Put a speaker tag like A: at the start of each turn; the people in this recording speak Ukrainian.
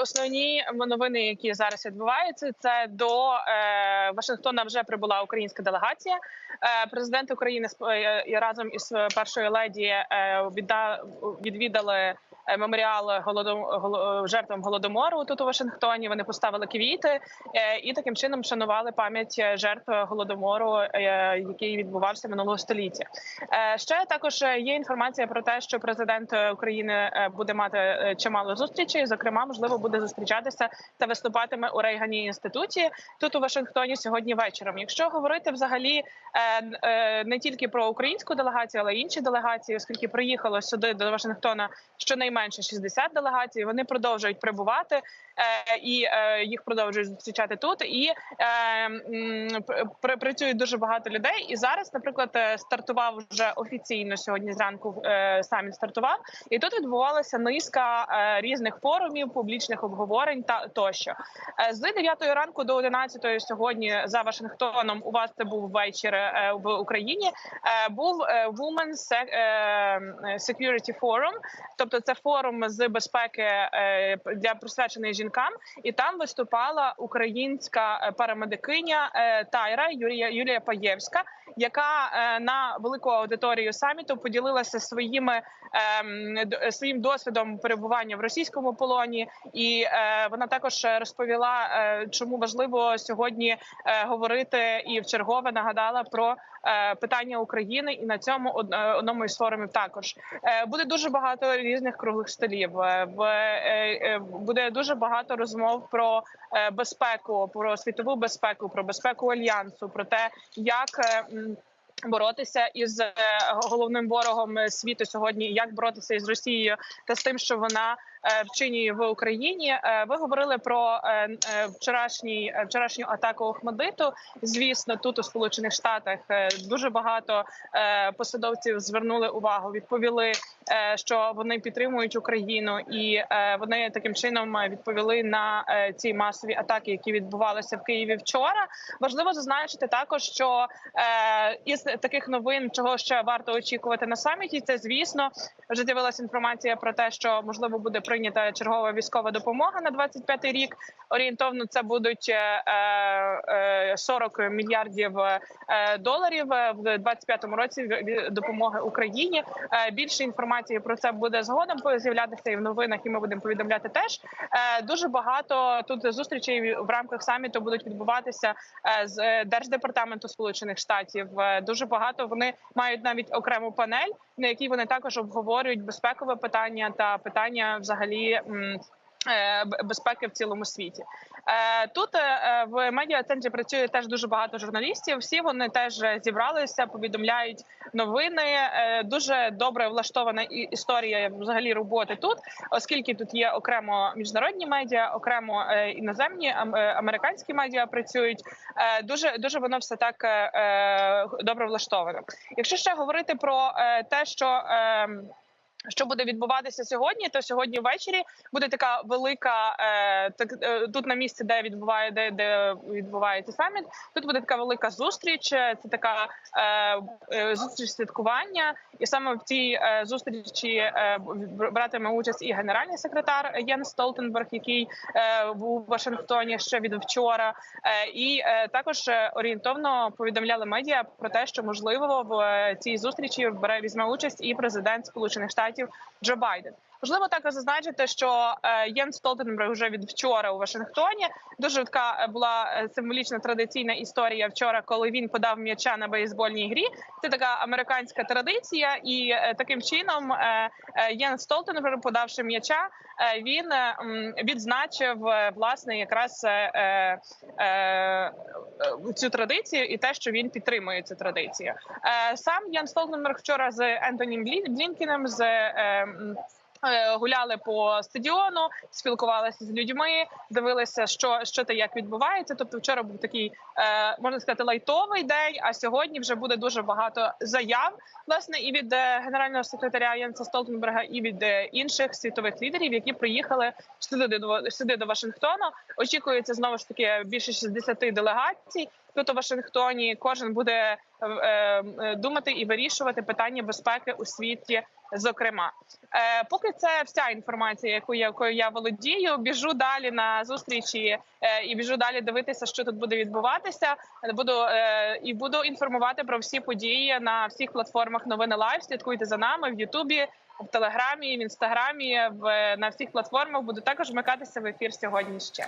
A: основні новини, які зараз відбуваються, це до е, Вашингтона вже прибула українська делегація. Е, президент України е, разом із першою леді е, відда, відвідали. е, Меморіал голодом жертвам голодомору тут у Вашингтоні. Вони поставили квіти е, і таким чином шанували пам'ять е, жертв голодомору, е, який відбувався минулого століття. Е, Ще також е, є інформація про те, що президент е, України е, буде мати е, чимало зустрічей. Зокрема, можливо, буде зустрічатися та виступатиме у Рейгані інституті тут у Вашингтоні сьогодні вечором. Якщо говорити взагалі е, е, не тільки про українську делегацію, але й інші делегації, оскільки приїхало сюди до Вашингтона щонайменше 60 делегацій, вони продовжують прибувати е, і е, їх продовжують зустрічати тут. І е, працюють дуже багато людей. І зараз, наприклад, стартував вже офіційно сьогодні зранку саміт стартував, і тут відбувалася низка різних форумів, публічних обговорень та тощо. З 9 ранку до 11 сьогодні за Вашингтоном у вас це був вечір в Україні. Був Women's Sec- Security Forum, тобто це форум з безпеки е, для присвячений жінкам, і там виступала українська е, парамедикиня е, Тайра Юрія Юлія Паєвська, яка на велику аудиторію саміту поділилася своїми ем, своїм досвідом перебування в російському полоні, і вона також розповіла, чому важливо сьогодні говорити і вчергове нагадала про питання України, і на цьому одному із форумів також. Буде дуже багато різних круглих столів. Е, В е, е, буде дуже багато розмов про безпеку, про світову безпеку, про безпеку альянсу, про те, як. Боротися із головним ворогом світу сьогодні, як боротися із Росією та з тим, що вона вчинює в Україні. Ви говорили про вчорашній вчорашню атаку Охмадиту. Звісно, тут у Сполучених Штатах дуже багато посадовців звернули увагу, відповіли, що вони підтримують Україну, і е, вони таким чином е, відповіли на е, ці масові атаки, які відбувалися в Києві вчора. Важливо зазначити також, що е, із таких новин, чого ще варто очікувати на саміті, це звісно вже з'явилася інформація про те, що можливо буде прийнята чергова військова допомога на 25-й рік. Орієнтовно це будуть е, е, 40 мільярдів е, доларів е, в 25-му році допомоги Україні. Е, Більше інформації про це буде згодом з'являтися і в новинах, і ми будемо повідомляти теж. Е, Дуже багато тут зустрічей в рамках саміту будуть відбуватися е, з е, держдепартаменту Сполучених Штатів. Дуже багато вони мають навіть окрему панель, на якій вони також обговорюють безпекове питання та питання взагалі. Е, Безпеки в цілому світі Е, тут е, в медіа центрі працює теж дуже багато журналістів. Всі вони теж зібралися, повідомляють новини. Дуже добре влаштована історія взагалі роботи тут, оскільки тут є окремо міжнародні медіа, окремо іноземні ам- американські медіа працюють. Дуже дуже воно все так добре влаштовано. Якщо ще говорити про те, що ем, що буде відбуватися сьогодні? То сьогодні ввечері буде така велика е, так е, тут на місці, де відбуває де, де відбувається саміт. Тут буде така велика зустріч. е, Це така е, е, зустріч святкування, і саме в цій е, зустрічі е, братиме участь і генеральний секретар Єн Столтенберг, який е, був у Вашингтоні ще від вчора. Е, і е, також е, орієнтовно повідомляли медіа про те, що можливо в цій зустрічі бере візьме участь і президент Сполучених Штатів Джо Байден. Важливо також зазначити, що е, Єн Столтенберг вже від вчора у Вашингтоні. Дуже така е, була е, символічна традиційна історія вчора, коли він подав м'яча на бейсбольній грі. Це така американська традиція, і е, таким чином е, е, Єн Столтенберг, подавши м'яча, е, він е, відзначив е, власне якраз е, е, е, цю традицію і те, що він підтримує цю традицію. Е, Сам Ян Столтенберг вчора з Ентоні Блін- Блінкіним з е, е, гуляли по стадіону, спілкувалися з людьми, дивилися, що, що та як відбувається. Тобто, вчора був такий е, можна сказати лайтовий день. А сьогодні вже буде дуже багато заяв, власне, і від е, генерального секретаря Єнса Столтенберга, і від е, інших світових лідерів, які приїхали сюди до сюди до Вашингтона. Очікується знову ж таки більше 60 делегацій. Тут у Вашингтоні кожен буде е, е, думати і вирішувати питання безпеки у світі. Зокрема, е, поки це вся інформація, яку я якою я володію, біжу далі на зустрічі е, і біжу далі дивитися, що тут буде відбуватися. Буду е, і буду інформувати про всі події на всіх платформах. Новини Лайв. Слідкуйте за нами в Ютубі, в Телеграмі, в інстаграмі, в на всіх платформах. Буду також вмикатися в ефір сьогодні ще.